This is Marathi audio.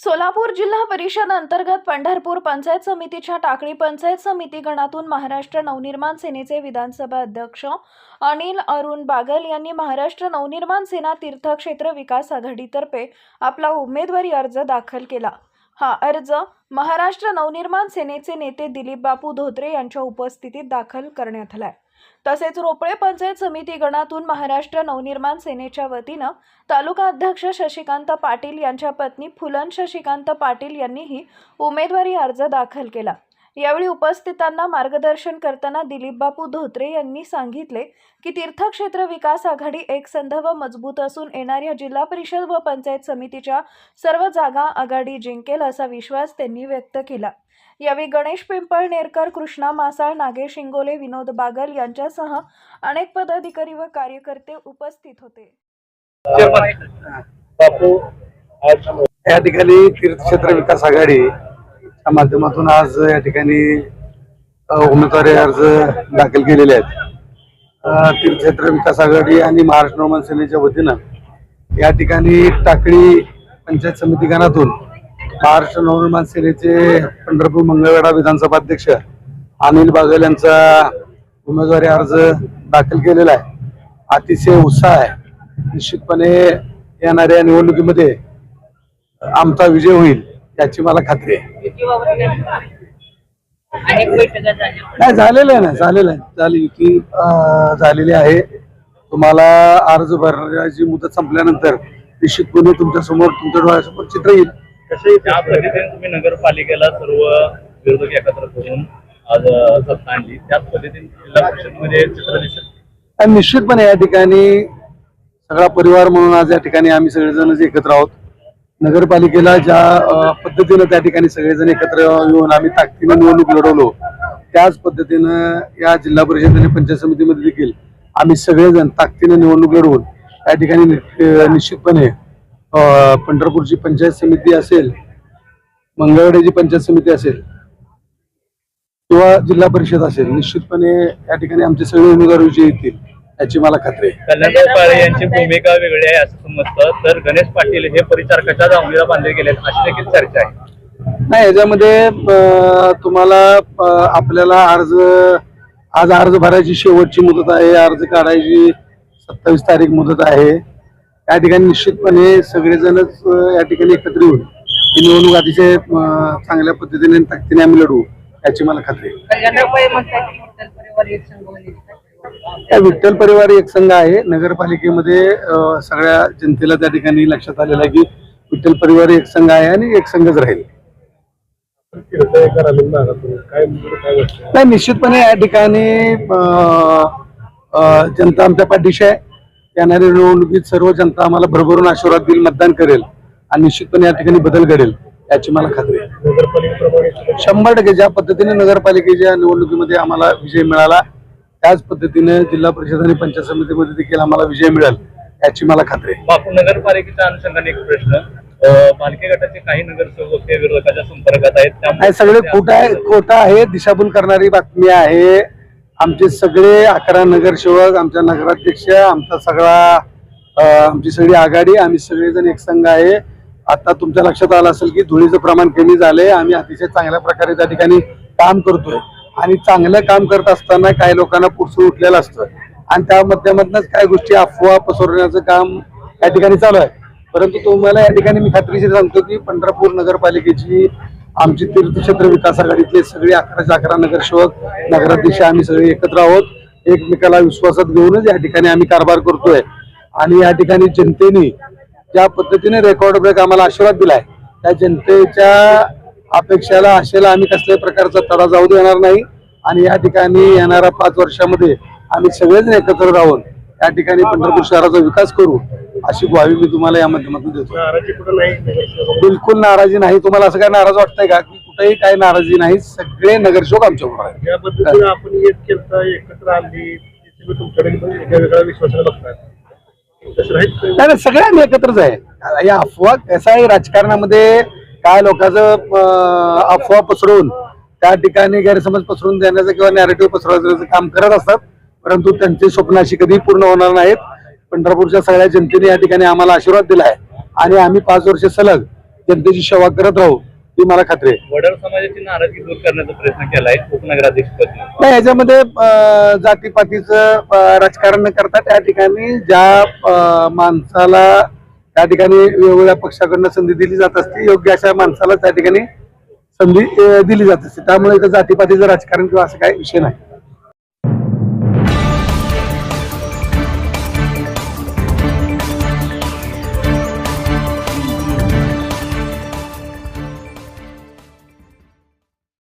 सोलापूर जिल्हा परिषद अंतर्गत पंढरपूर पंचायत समितीच्या टाकळी पंचायत समिती गणातून महाराष्ट्र नवनिर्माण सेनेचे विधानसभा अध्यक्ष अनिल अरुण बागल यांनी महाराष्ट्र नवनिर्माण सेना तीर्थक्षेत्र विकास आघाडीतर्फे आपला उमेदवारी अर्ज दाखल केला. हा अर्ज महाराष्ट्र नवनिर्माण सेनेचे नेते दिलीप बापू धोत्रे यांच्या उपस्थितीत दाखल करण्यात आलाय. तसेच रोपळे पंचायत समिती गणातून महाराष्ट्र नवनिर्माण सेनेच्या वतीनं तालुका अध्यक्ष शशिकांत पाटील यांच्या पत्नी फुलन शशिकांत पाटील यांनीही उमेदवारी अर्ज दाखल केला. यावेळी उपस्थितांना मार्गदर्शन करताना दिलीप बापू धोत्रे यांनी सांगितले की तीर्थक्षेत्र विकास आघाडी एक संध व मजबूत असून येणाऱ्या जिल्हा परिषद व पंचायत समितीच्या सर्व जागा आघाडी जिंकेल असा विश्वास त्यांनी व्यक्त केला. यावेळी गणेश पिंपळनेरकर कृष्णा मासाळ नागेश इंगोले विनोद बागल यांच्यासह अनेक पदाधिकारी व कार्यकर्ते उपस्थित होते. बापू या ठिकाणी तीर्थक्षेत्र विकास या माध्यमातून आज या ठिकाणी उमेदवारी अर्ज दाखल केलेले आहेत. तीर्थक्षेत्र विकास आघाडी आणि महाराष्ट्र नवमान सेनेच्या वतीनं या ठिकाणी टाकळी पंचायत समिती गणातून महाराष्ट्र नवनिर्माण सेनेचे पंढरपूर मंगळवेढा विधानसभा अध्यक्ष अनिल बागल यांचा उमेदवारी अर्ज दाखल केलेला आहे. अतिशय उत्साह आहे. निश्चितपणे येणाऱ्या निवडणुकीमध्ये आमचा विजय होईल. याची मला खात्री आहे. नाही झालेलं आहे ना झालेलं आहे. झाली युती अं, झालेली आहे. तुम्हाला अर्ज भरण्याची मुदत संपल्यानंतर निश्चितपणे तुमच्यासमोर तुमच्या डोळ्यासमोर चित्र येईल. त्या पद्धतीने तुम्ही नगरपालिकेला सर्व विरोधक एकत्र करून आज सत्ता आणली. त्याच पद्धतीने जिल्हा परिषदमध्ये चित्र दिसत आणि निश्चितपणे या ठिकाणी सगळा परिवार म्हणून आज या ठिकाणी आम्ही सगळेजण एकत्र आहोत. नगरपालिकेला ज्या पद्धतीनं त्या ठिकाणी सगळेजण एकत्र येऊन आम्ही ताकदीनं निवडणूक लढवलो त्याच पद्धतीनं या जिल्हा परिषद आणि पंचायत समितीमध्ये देखील आम्ही सगळेजण ताकदीनं निवडणूक लढवून या ठिकाणी निश्चितपणे पंढरपूरची पंचायत समिती असेल मंगळवाड्याची पंचायत समिती असेल किंवा जिल्हा परिषद असेल निश्चितपणे या ठिकाणी आमचे सगळे उमेदवार विजयी येतील याची मला खात्री आहे. कल्याणराव काळे यांची भूमिका वेगळी आहे असं समजतं तर गणेश पाटील हे परिचारकाच्या दावणीला बांधले गेले अशी देखील चर्चा आहे. नाही याच्यामध्ये अं, तुम्हाला अं, आपल्याला अर्ज आज अर्ज भरायची शेवटची मुदत आहे. अर्ज काढायची सत्तावीस तारीख मुदत आहे. या ठिकाणी निश्चितपणे सगळेजणच अं, या ठिकाणी एकत्र येऊन ही निवडणूक अतिशय अं, चांगल्या पद्धतीने आणि ताकदीने आम्ही लढवू याची मला खात्री आहे. कल्याणराव म्हणतात की विठ्ठल परिवार एक संघ बनेल. या विठ्ठल परिवार एक संघ आहे. नगरपालिकेमध्ये सगळ्या जनतेला त्या ठिकाणी लक्षात आलेलं आहे की विठ्ठल परिवार एक संघ आहे आणि एक संघच राहील. नाही निश्चितपणे या ठिकाणी जनता आमच्या पाठीशी आहे. येणाऱ्या निवडणुकीत सर्व जनता आम्हाला भरभरून आशीर्वाद देईल मतदान करेल आणि निश्चितपणे या ठिकाणी बदल घडेल याची मला खात्री आहे. शंभर टक्के ज्या पद्धतीने नगरपालिकेच्या निवडणुकीमध्ये आम्हाला विजय मिळाला त्याच पद्धतीने जिल्हा परिषद आणि पंचायत समितीमध्ये देखील आम्हाला विजय मिळेल याची मला खात्री आहे. बापू नगरपालिकेच्या अनुषंगाने एक प्रश्न. अ, मालकी गटाचे काही नगरसेवक हे विरोधकाच्या संपर्कात आहेत त्यामुळे सगळे खोटं आहे खोटं आहे दिशाभूल करणारी बातमी आहे. आमचे सगळे अकरा नगरसेवक आमच्या नगराध्यक्ष आमचा सगळा अं, आमची सगळी आघाडी आम्ही सगळेजण एक संघ आहे. आता तुमच्या लक्षात आलं असेल की धुळीचं प्रमाण कमी झालंय आम्ही अतिशय चांगल्या प्रकारे त्या ठिकाणी काम करतोय. आणि चांगलं काम करत असताना काही लोकांना पुरसून उठलेलं असतं. आणि त्या माध्यमातूनच काही गोष्टी अफवा पसरवण्याचं काम या ठिकाणी चालू आहे. परंतु तुम्हाला या ठिकाणी मी खात्रीशीर सांगतो की पंढरपूर नगरपालिकेची आमची तीर्थक्षेत्र विकास आघाडीतले सगळे अकराचे अकरा नगरसेवक नगराध्यक्ष आम्ही सगळे एकत्र आहोत. एकमेकाला विश्वासात घेऊनच या ठिकाणी आम्ही कारभार करतोय. आणि या ठिकाणी जनतेने ज्या पद्धतीने रेकॉर्ड ब्रेक आम्हाला आशीर्वाद दिलाय त्या जनतेच्या अपेक्षाला आशेला आम्ही कसल्याही प्रकारचा तडा जाऊ देणार नाही. आणि या ठिकाणी येणाऱ्या पाच वर्षामध्ये आम्ही सगळेजण एकत्र राहून या ठिकाणी पंढरपूर शहराचा विकास करू अशी ग्वाही मी तुम्हाला या माध्यमातून देतो. बिलकुल नाराजी नाही. तुम्हाला असं काय नाराज वाटतंय का? की कुठेही काही नाराजी नाही. सगळे नगरसेवक आमच्या बरोबर आहेत. या पद्धतीने आपण एकत्र राहील नाही नाही सगळे आम्ही एकत्रच आहे. या अफवा कसं आहे राजकारणामध्ये? काय लोकांचं अफवा पसरवून त्या ठिकाणी गैरसमज पसरवून देण्याचं किंवा नॅरेटिव्ह पसरवण्याचं काम करत असतात. परंतु त्यांची स्वप्न अशी कधी पूर्ण होणार नाहीत. पंढरपूरच्या सगळ्या जनतेने या ठिकाणी आम्हाला आशीर्वाद दिला आहे आणि आम्ही पाच वर्ष सलग जनतेची सेवा करत राहू ही मला खात्री आहे. वडार समाजाची नाराजगी दूर करण्याचा प्रयत्न केलाय उपनगराध्यक्ष नाही याच्यामध्ये जातीपातीचं राजकारण न करता त्या ठिकाणी ज्या माणसाला त्या ठिकाणी वेगवेगळ्या पक्षाकडनं संधी दिली जात असते योग्य अशा माणसाला त्या ठिकाणी संधी दिली जात असते. त्यामुळे इथं जातीपातीचं राजकारण किंवा असं काही विषय नाही.